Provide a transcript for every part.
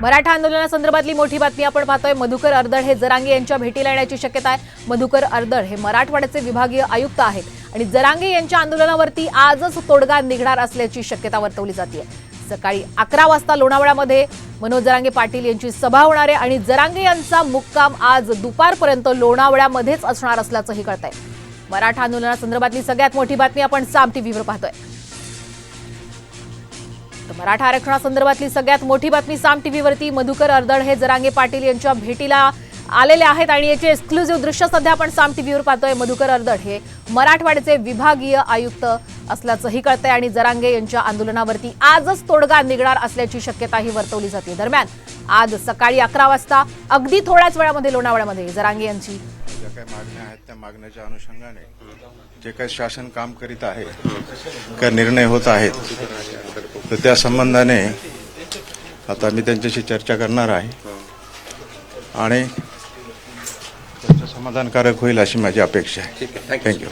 मराठा आंदोलनासंदर्भातली मोठी बातमी आपण पाहतोय. मधुकर अर्दळ हे जरांगे यांच्या भेटीला येण्याची शक्यता आहे. मधुकर अर्दळ हे मराठवाड्याचे विभागीय आयुक्त आहेत आणि जरांगे यांच्या आंदोलनावरती आजच तोडगा निघणार असल्याची शक्यता वर्तवली जाते. सकाळी अकरा वाजता लोणावळ्यामध्ये मनोज जरांगे पाटील यांची सभा होणार आहे आणि जरांगे यांचा मुक्काम आज दुपारपर्यंत लोणावळ्यामध्येच असणार असल्याचंही कळत आहे मराठा आंदोलनासंदर्भातली सगळ्यात मोठी बातमी आपण साम टीव्हीवर पाहतोय. मराठा आरक्षणासंदर्भातली सगळ्यात मोठी बातमी साम टीव्हीवरती. मधुकर अर्दळ हे जरांगे पाटील यांच्या भेटीला आलेले आहेत आणि याचे एक्सक्लुझिव्ह दृश्य सध्या आपण साम टीव्हीवर पाहतोय. मधुकर अर्दड हे मराठवाड्याचे विभागीय आयुक्त असल्याचंही कळतंय आणि जरांगे यांच्या आंदोलनावरती आजच तोडगा निघणार असल्याची शक्यताही वर्तवली जाते. दरम्यान आज सकाळी अकरा वाजता अगदी थोड्याच वेळामध्ये लोणावळ्यामध्ये जरांगे यांची काही मागण्या आहेत त्या मागण्याच्या अनुषंगाने जे काही शासन काम करीत आहे काही निर्णय होत आहेत तर त्या संबंधाने आता मी त्यांच्याशी चर्चा करणार आहे. आणि त्यांचं समाधानकारक होईल अशी माझी अपेक्षा आहे. थँक्यू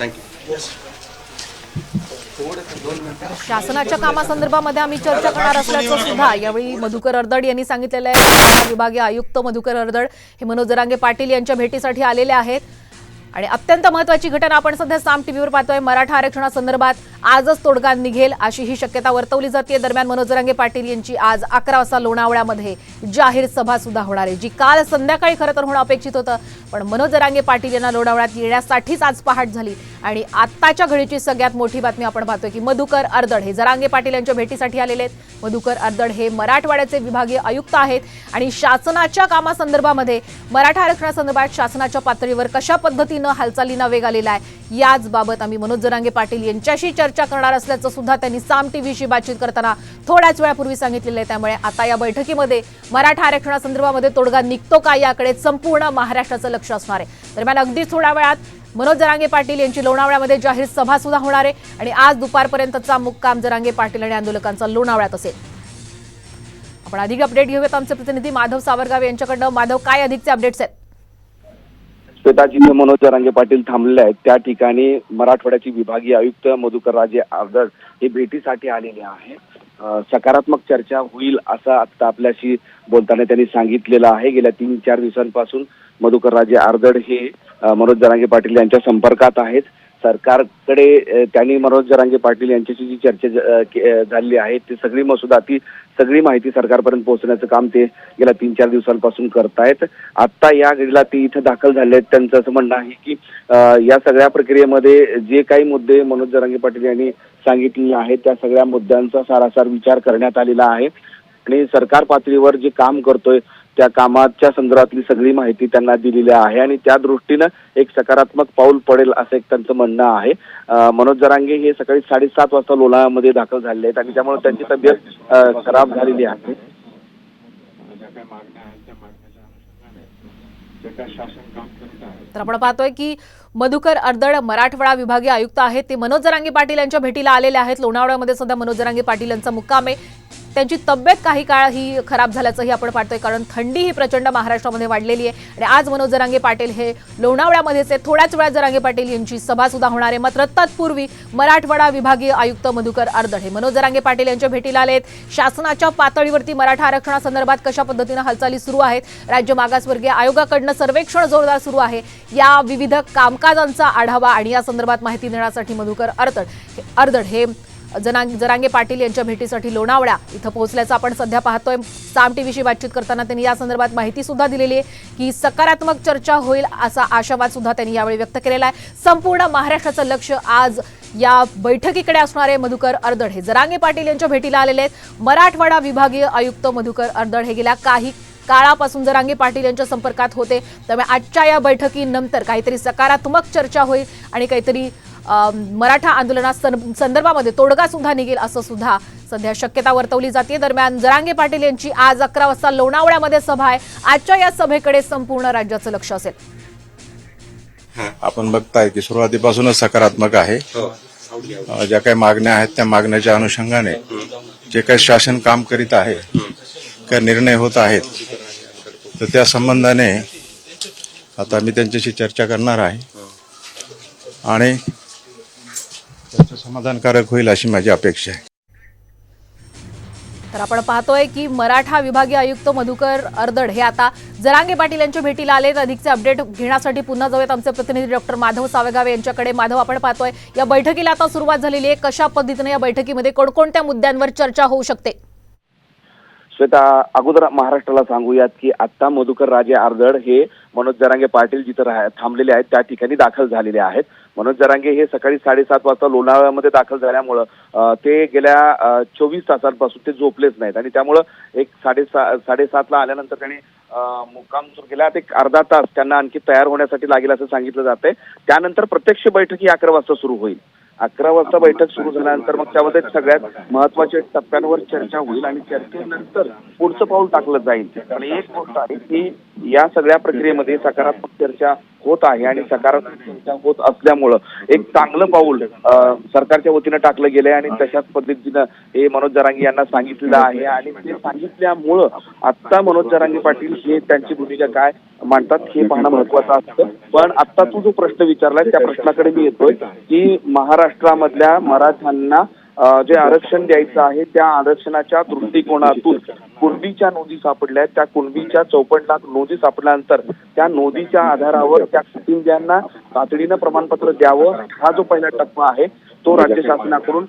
शासनाच्या कामासंदर्भामध्ये आम्ही चर्चा करणार असल्याचं सुद्धा यावेळी मधुकर अर्दड यांनी सांगितलेलं आहे. विभागीय आयुक्त मधुकर अर्दड हे मनोज जरांगे पाटील यांच्या भेटीसाठी आलेले आहेत. आणि अत्यंत महत्वाची घटना आपण सध्या साम टीव्हीवर पाहतोय. मराठा आरक्षणासंदर्भात आजच तोडगा निघेल अशी ही शक्यता वर्तवली जाते दरम्यान मनोज रंगे पाटील यांची आज अकरा वाजता लोणावळ्यामध्ये जाहीर सभा सुद्धा होणार आहे जी काल संध्याकाळी खरं तर होणं अपेक्षित होतं. पण मनोज जरांगे पाटील यांना लोणावळ्यात येण्यासाठीच आज पहाट झाली. आणि आत्ताच्या घडीची सगळ्यात मोठी बातमी आपण पाहतोय की मधुकर अर्दड हे जरांगे पाटील यांच्या भेटीसाठी आलेले आहेत. मधुकर अर्दड हे मराठवाड्याचे विभागीय आयुक्त आहेत आणि शासनाच्या कामासंदर्भामध्ये मराठा आरक्षणासंदर्भात शासनाच्या पातळीवर कशा पद्धतीने हालचालींना वेग आलेला आहे याच बाबत आम्ही मनोज जरांगे पाटील यांच्याशी चर्चा करणार असल्याचं सुद्धा त्यांनी साम टीव्हीशी बातचीत करताना थोड्याच वेळापूर्वी सांगितलेलं आहे. त्यामुळे आता या बैठकीमध्ये मराठा आरक्षणासंदर्भामध्ये तोडगा निघतो का याकडे संपूर्ण महाराष्ट्राचं लक्ष असणार आहे. दरम्यान अगदी थोड्या वेळात मनोज जरांगे पाटील यांची लोणावळ्यामध्ये जाहीर सभा सुद्धा होणार आहे आणि आज दुपारपर्यंतचा मुक्काम जरांगे पाटील आणि आंदोलकांचा लोणावळ्यात असेल. आपण अधिक अपडेट घेऊयात आमचे प्रतिनिधी माधव सावरगाव यांच्याकडनं. माधव काय अधिकचे अपडेट्स आहेत? श्वेता जिथे मनोज जरांगे पाटील थांबलेले आहेत. त्या ठिकाणी मराठवाड्याचे विभागीय आयुक्त मधुकर राजे आर्दड हे भेटीसाठी आलेले आहे सकारात्मक चर्चा होईल असं आता आपल्याशी बोलताना त्यांनी सांगितलेलं आहे. गेल्या तीन चार दिवसांपासून मधुकर राजे आर्दड हे मनोज जरांगे पाटील यांच्या संपर्कात आहेत. सरकारकडे त्यांनी मनोज जरांगे पाटील यांच्याशी जी चर्चा झाली झालेली आहे ती सगळी मसुदा ती सगळी माहिती सरकारपर्यंत पोहोचण्याचं काम ते गेल्या तीन चार दिवसांपासून करतायत. आत्ता या घडीला ते इथं दाखल झाले आहेत. त्यांचं असं म्हणणं आहे की या सगळ्या प्रक्रियेमध्ये जे काही मुद्दे मनोज जरांगे पाटील यांनी सांगितलेले आहेत त्या सगळ्या मुद्द्यांचा सारासार विचार करण्यात आलेला आहे. आणि सरकार पातळीवर जे काम करतोय त्या कामाच्या संदर्भातली सगळी माहिती त्यांना दिलेली आहे आणि त्या दृष्टीनं एक सकारात्मक पाऊल पडेल असं एक त्यांचं म्हणणं आहे. मनोज जरांगे हे सकाळी साडेसात वाजता लोणावळ्यामध्ये दाखल झालेले आहेत आणि त्यामुळे त्यांची तब्येत खराब झालेली आहे. तर आपण पाहतोय की मधुकर अर्दड मराठवाडा विभागीय आयुक्त आहेत. ते मनोज जरांगे पाटील यांच्या भेटीला आलेले आहेत. लोणावळ्यामध्ये सुद्धा मनोज जरांगे पाटील यांचा मुक्काम आहे. त्यांची तब्येत काही काळ ही खराब झाल्याचंही आपण पाहतोय कारण थंडी ही प्रचंड महाराष्ट्रामध्ये वाढलेली आहे. आणि आज मनोज जरांगे पाटील हे लोणावळ्यामध्येच आहे थोड्याच वेळात जरांगे पाटील यांची सभा सुद्धा होणार आहे. मात्र तत्पूर्वी मराठवाडा विभागीय आयुक्त मधुकर अर्दड हे मनोज जरांगे पाटील यांच्या भेटीला आले आहेत. शासनाच्या पातळीवरती मराठा आरक्षणासंदर्भात कशा पद्धतीनं हालचाली सुरू आहेत? राज्य मागासवर्गीय आयोगाकडनं सर्वेक्षण जोरदार सुरू आहे. या विविध कामकाजांचा आढावा आणि या संदर्भात माहिती देण्यासाठी मधुकर अर्दड अर्दड हे जना जरांगे पाटील यांच्या भेटीसाठी लोणावळा इथं पोहोचल्याचं आपण सध्या पाहतोय. साम टीव्हीशी बातचीत करताना त्यांनी या संदर्भात माहिती सुद्धा दिलेली आहे की सकारात्मक चर्चा होईल असा आशावाद सुद्धा त्यांनी यावेळी व्यक्त केलेला आहे. संपूर्ण महाराष्ट्राचं लक्ष आज या बैठकीकडे असणारे मधुकर अर्दड हे जरांगे पाटील यांच्या भेटीला आलेले आहेत. मराठवाडा विभागीय आयुक्त मधुकर अर्दड हे गेल्या काही काळापासून जरांगे पाटील यांच्या संपर्कात होते. त्यामुळे आजच्या या बैठकीनंतर काहीतरी सकारात्मक चर्चा होईल आणि काहीतरी मराठा आंदोलना संदर्भामध्ये तोडगा सुद्धा निघेल असं सुद्धा सध्या शक्यता वर्तवली जाते. दरम्यान जरांगे पाटील यांची आज अकरा वाजता लोणावळ्यामध्ये सभा आहे. आजच्या या सभेकडे संपूर्ण राज्याचं लक्ष असेल. आपण बघताय की सुरुवातीपासूनच सकारात्मक आहे. अ, ज्या काही मागण्या आहेत त्या मागण्याच्या अनुषंगाने जे काही शासन काम करीत आहे काही निर्णय होत आहेत तर त्या संबंधाने आता मी त्यांच्याशी चर्चा करणार आहे. आणि त्यांचं समाधानकारक होईल अशी माझी अपेक्षा आहे. तर आपण पाहतोय की मराठा विभागीय आयुक्त मधुकर अर्दड हे आता जरांगे पाटील यांच्या भेटीला आलेत. अधिकचे अपडेट घेण्यासाठी पुन्हा जाऊयात आमचे प्रतिनिधी डॉक्टर माधव सावेगावे यांच्याकडे. माधव आपण पाहतोय या बैठकीला आता सुरुवात झालेली आहे. कशा पद्धतीने या बैठकीमध्ये कोणकोणत्या मुद्द्यांवर चर्चा होऊ शकते? श्वेता अगोदर महाराष्ट्राला सांगूयात की आता मधुकर राजे आर्दड हे मनोज जरांगे पाटील जिथं थांबलेले आहेत त्या ठिकाणी दाखल झालेले आहेत. मनोज जरांगे हे सकाळी साडेसात वाजता लोणावळ्यामध्ये दाखल झाल्यामुळं ते गेल्या चोवीस तासांपासून ते झोपलेच नाहीत. आणि त्यामुळं एक साडेसा साडेसातला आल्यानंतर त्यांनी मुक्काम सुरू केला. एक अर्धा तास त्यांना आणखी तयार होण्यासाठी लागेल असं सांगितलं जातंय. त्यानंतर प्रत्यक्ष बैठक ही अकरा वाजता सुरू होईल. अकरा वाजता बैठक सुरू झाल्यानंतर मग त्यामध्ये सगळ्यात महत्त्वाच्या टप्प्यांवर चर्चा होईल आणि चर्चेनंतर पुढचं पाऊल टाकलं जाईल. आणि एक गोष्ट आहे की या सगळ्या प्रक्रियेमध्ये सकारात्मक चर्चा होत आहे आणि सकारात्मक संख्या होत असल्यामुळं एक चांगलं पाऊल सरकारच्या वतीनं टाकलं गेलंय आणि तशाच पद्धतीनं हे मनोज जरांगी यांना सांगितलेलं आहे आणि ते सांगितल्यामुळं आत्ता मनोज जरांगी पाटील हे त्यांची भूमिका काय मांडतात हे पाहणं महत्वाचं असतं. पण आत्ता तू जो प्रश्न विचारलाय त्या प्रश्नाकडे मी येतोय की महाराष्ट्रामधल्या मराठ्यांना जे आरक्षण द्यायचं आहे त्या आरक्षणाच्या दृष्टिकोनातून कुणबीच्या नोंदी सापडल्या आहेत. त्या कुणबीच्या चौपन्न लाख नोंदी सापडल्यानंतर त्या नोंदीच्या आधारावर त्या कुटुंबियांना तातडीनं प्रमाणपत्र द्यावं. हा जो पहिला टप्पा आहे तो राज्य शासनाकडून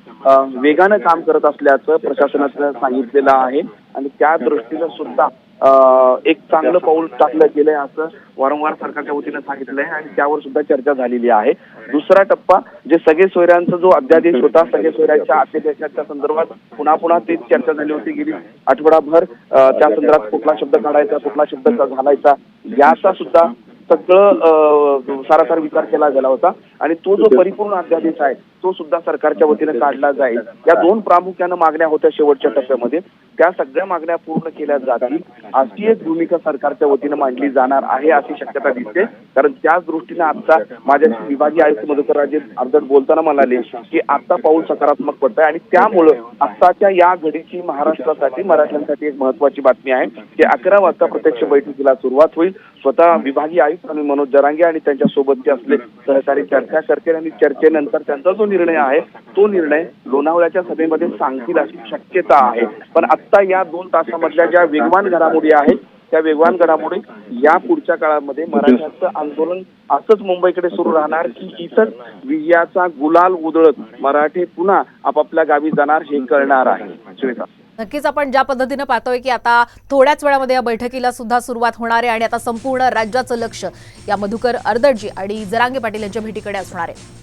वेगानं काम करत असल्याचं प्रशासनानं सांगितलेलं आहे. आणि त्या दृष्टीनं सुद्धा एक चांगलं पाऊल टाकलं गेलंय असं वारंवार सरकारच्या वतीनं सांगितलं आहे आणि त्यावर सुद्धा चर्चा झालेली आहे. दुसरा टप्पा जे सगळे सोयऱ्यांचा जो अध्यादेश होता सगळे सोयऱ्यांच्या अध्यादेशाच्या संदर्भात पुन्हा पुन्हा ती चर्चा झाली होती. गेली आठवडाभर त्या संदर्भात कुठला शब्द काढायचा कुठला शब्द घालायचा याचा सुद्धा सगळं सारासार विचार केला गेला होता. आणि तो जो परिपूर्ण अध्यादेश आहे तो सुद्धा सरकारच्या वतीने काढला जाईल. या दोन प्रामुख्यानं मागण्या होत्या शेवटच्या टप्प्यामध्ये. त्या सगळ्या मागण्या पूर्ण केल्या जातील. अशी एक भूमिका सरकारच्या वतीनं मांडली जाणार आहे अशी शक्यता दिसते. कारण त्याच दृष्टीने आता माझ्याशी विभागीय आयुक्त मधुकर राजे अर्धट बोलताना म्हणाले की आता पाऊल सकारात्मक पडत आहे आणि त्यामुळं आत्ताच्या या घडीची महाराष्ट्रासाठी मराठ्यांसाठी एक महत्वाची बातमी आहे की अकरा वाजता प्रत्यक्ष बैठकीला सुरुवात होईल. स्वतः विभागीय आयुक्त आणि मनोज जरांगे आणि त्यांच्या सोबतचे असले सहकारी चर्चा करतील आणि चर्चेनंतर त्यांचा जो निर्णय आहे तो निर्णय लोणावळ्याच्या सभेमध्ये सांगतील अशी शक्यता आहे. पण आत्ता या दोन तासामधल्या ज्या वेगवान घडामोडी आहेत त्या वेगवान घडामोडी या पुढच्या काळामध्ये मराठ्यांचं आंदोलन असंच मुंबईकडे सुरू राहणार की इथंच विजयाचा गुलाल उधळत मराठे पुन्हा आपापल्या गावी जाणार हे कळणार आहे. श्वेता. नक्कीच आपण ज्या पद्धतीनं पाहतोय की आता थोड्याच वेळामध्ये या बैठकीला सुद्धा सुरुवात होणार आहे आणि आता संपूर्ण राज्याचं लक्ष या मधुकर अर्दडजी आणि जरांगे पाटील यांच्या भेटीकडे असणार आहे.